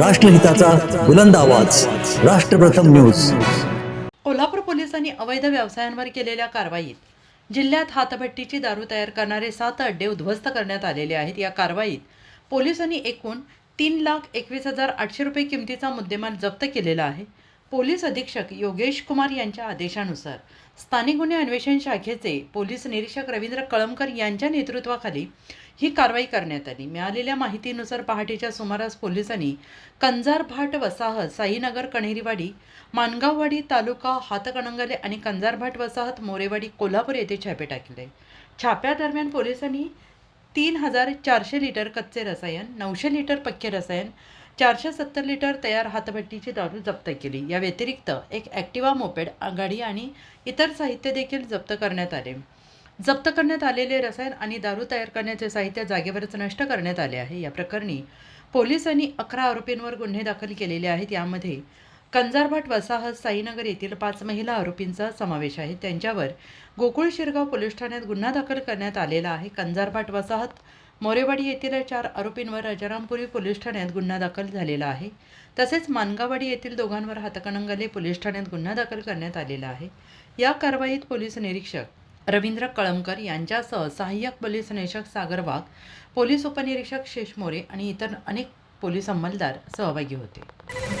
राष्ट्रहिताचा बुलंद आवाज. राष्ट्रप्रथम न्यूज. कोल्हापूर पोलिसांनी अवैध व्यवसायांवर केलेल्या कारवाईत जिल्ह्यात हातभट्टीची दारू तयार करणारे सात अड्डे उद्ध्वस्त करण्यात आलेले आहेत. या कारवाईत पोलिसांनी एकूण तीन लाख एकवीस हजार आठशे रुपये किमतीचा मुद्देमाल जप्त केलेला आहे. पोलीस अधीक्षक योगेश कुमार यांच्या आदेशानुसार स्थानिक गुन्हे अन्वेषण शाखेचे पोलीस निरीक्षक रवींद्र कळमकर यांच्या नेतृत्वाखाली ही कारवाई करण्यात आली. मिळालेल्या माहितीनुसार पहाटेच्या सुमारास पोलिसांनी कंजारभाट वसाहत साईनगर कणेरीवाडी मानगाववाडी तालुका हातकणंगले आणि कंजारभाट वसाहत मोरेवाडी कोल्हापूर येथे छापे टाकले. छाप्यादरम्यान पोलिसांनी तीन हजार चारशे लिटर कच्चे रसायन नऊशे लिटर पक्के रसायन चारशे सत्तर लिटर तयार हातभट्टीची दारू जप्त केली. या व्यतिरिक्त एक ॲक्टिवा मोपेड गाडी आणि इतर साहित्य देखील जप्त करण्यात आले. जप्त करण्यात आलेले रसायन आणि दारू तयार करण्याचे साहित्य जागेवरच नष्ट करण्यात आले आहे. या प्रकरणी पोलिसांनी अकरा आरोपींवर गुन्हे दाखल केलेले आहेत. यामध्ये कंजारभाट वसाहत साईनगर येथील पाच महिला आरोपींचा समावेश आहे. त्यांच्यावर गोकुळ शिरगाव पोलीस ठाण्यात गुन्हा दाखल करण्यात आलेला आहे. कंजारभाट वसाहत मोरेवाडी येथील चार आरोपींवर राजारामपुरी पोलीस ठाण्यात गुन्हा दाखल झालेला आहे. तसेच मानगावाडी येथील दोघांवर हातकणंगले पोलीस ठाण्यात गुन्हा दाखल करण्यात आलेला आहे. या कारवाईत पोलीस निरीक्षक रवींद्र कळमकर यांच्यासह सहाय्यक पोलीस निरीक्षक सागर वाघ पोलीस उपनिरीक्षक शेष मोरे आणि इतर अनेक पोलीस अंमलदार सहभागी होते.